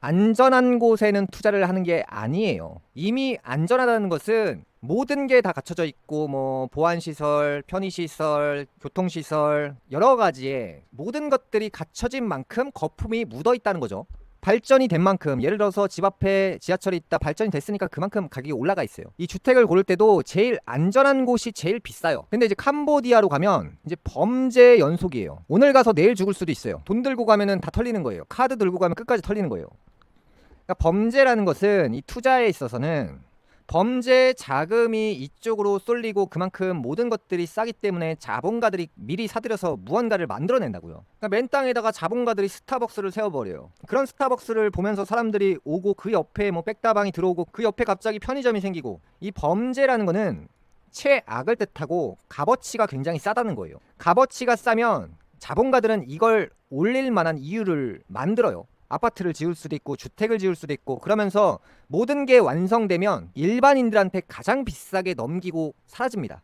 안전한 곳에는 투자를 하는 게 아니에요. 이미 안전하다는 것은 모든 게 다 갖춰져 있고 뭐 보안 시설, 편의 시설, 교통 시설 여러 가지의 모든 것들이 갖춰진 만큼 거품이 묻어 있다는 거죠. 발전이 된 만큼 예를 들어서 집 앞에 지하철이 있다 발전이 됐으니까 그만큼 가격이 올라가 있어요. 이 주택을 고를 때도 제일 안전한 곳이 제일 비싸요. 근데 이제 캄보디아로 가면 이제 범죄 연속이에요. 오늘 가서 내일 죽을 수도 있어요. 돈 들고 가면은 다 털리는 거예요. 카드 들고 가면 끝까지 털리는 거예요. 그러니까 범죄라는 것은 이 투자에 있어서는 범죄 자금이 이쪽으로 쏠리고 그만큼 모든 것들이 싸기 때문에 자본가들이 미리 사들여서 무언가를 만들어낸다고요. 그러니까 맨 땅에다가 자본가들이 스타벅스를 세워버려요. 그런 스타벅스를 보면서 사람들이 오고 그 옆에 뭐 백다방이 들어오고 그 옆에 갑자기 편의점이 생기고 이 범죄라는 거는 최악을 뜻하고 값어치가 굉장히 싸다는 거예요. 값어치가 싸면 자본가들은 이걸 올릴 만한 이유를 만들어요. 아파트를 지을 수도 있고 주택을 지을 수도 있고 그러면서 모든 게 완성되면 일반인들한테 가장 비싸게 넘기고 사라집니다.